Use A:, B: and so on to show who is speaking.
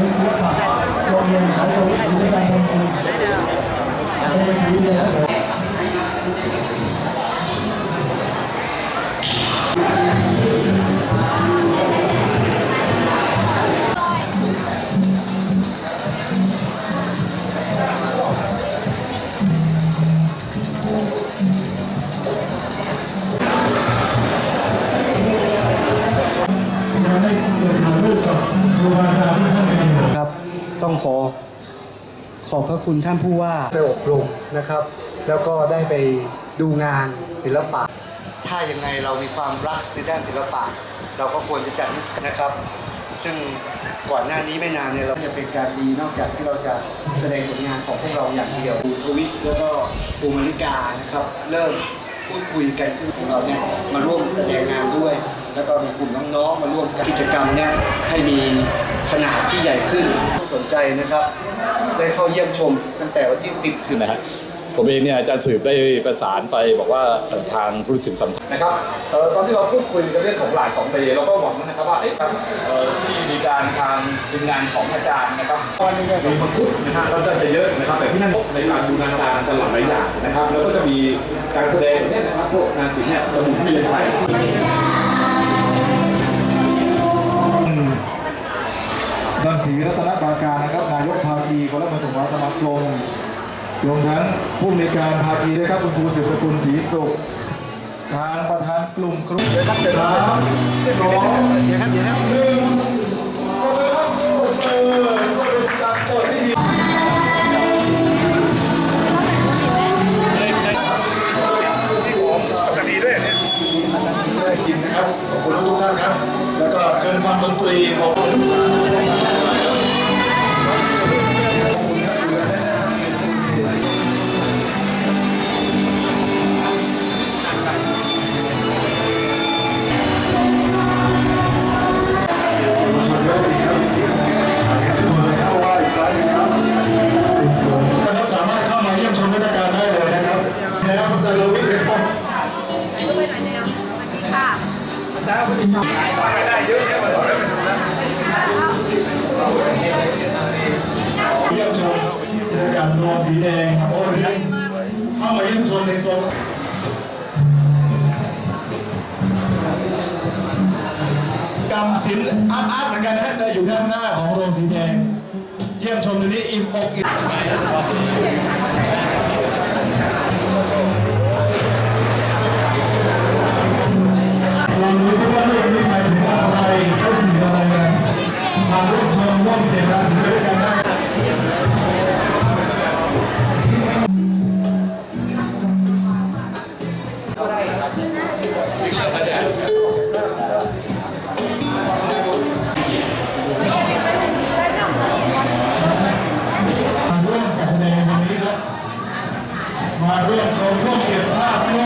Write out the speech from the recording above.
A: ถึงศิลปะโรงเรียนสายโรงเรียนศิลปะโรงเรียนเป็นผีเลยน ขอ
B: ขอบพระคุณท่านผู้ว่าได้อบรมนะครับ แล้วก็ได้ไปดูงานศิลปะ ถ้ายังไงเรามีความรักในด้านศิลปะ เราก็ควรจะจัดนิทรรศนะครับ ซึ่งก่อนหน้านี้ไม่นานเนี่ยเราจะเป็นการดีนอกจากที่เราจะแสดงผลงานของพวกเราอย่างเดียวครูทวิทแล้วก็ครูมาริกานะครับ เริ่มพูดคุยกันซึ่งของเราเนี่ยมาร่วมแสดงงานด้วย แล้วก็มีกลุ่มน้องๆมาร่วมกิจกรรมเนี่ยให้มี ขนาดที่ใหญ่ขึ้นผู้สนใจนะครับ ได้เข้าเยี่ยมชมตั้งแต่วันที่ 10 ถึง
C: นะฮะผมเองเนี่ยอาจารย์สืบได้ประสานไปบอกว่าเอ่อทางผู้สินสัมพันธ์
D: นะครับเอ่อตอนที่เราพูดคุยกันเรื่องของหลานสองปีเราก็หวังนะครับว่าเอ๊ะเอ่อที่มีการทางทีมงานของอาจารย์นะครับมีคนพูดนะฮะก็จะเยอะนะครับแต่ที่นั่นในการบูรณาการตลอดหลายอย่างนะครับ แล้วก็จะมีการแสดงเนี่ยนะครับพวกงานศิลป์เนี่ยจะหมุนเวียนไป
A: ศรีรัตนปราการนะครับนายกภาคีกรมาส่งวัฒนธรรมรวมทั้งผู้อำนการภาคีด้วยครับคุณครูสืบสกุลศรีสุขทางประธานกลุ่มครูสามสองหนึ่ง
D: กินนะครับขอบคุณทุกท่านครับ แล้วก็เชิญฟังดนตรีของ
A: เยี่ยมชมกิจกรรมโรงสีแดงโอ้ยเข้ามาเยี่ยมชมในโซนกรรมศิลป์อาร์ตอาร์ตเหมือนกันนะแต่อยู่ด้านหน้าของโรงสีแดง เยี่ยมชมตรงนี้อิ่มอกอิ่มลอ